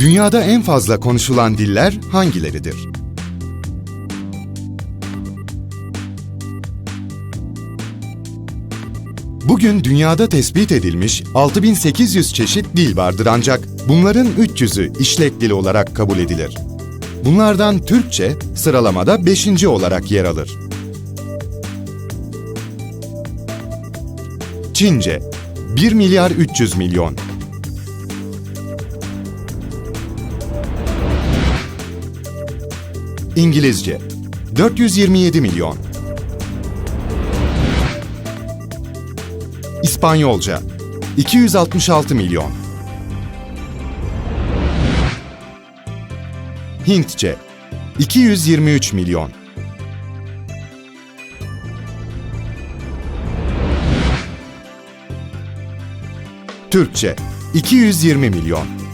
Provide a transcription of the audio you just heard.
Dünyada en fazla konuşulan diller hangileridir? Bugün dünyada tespit edilmiş 6800 çeşit dil vardır ancak bunların 300'ü işlek dil olarak kabul edilir. Bunlardan Türkçe sıralamada 5. olarak yer alır. Çince 1 milyar 300 milyon İngilizce. 427 milyon. İspanyolca. 266 milyon. Hintçe. 223 milyon. Türkçe. 220 milyon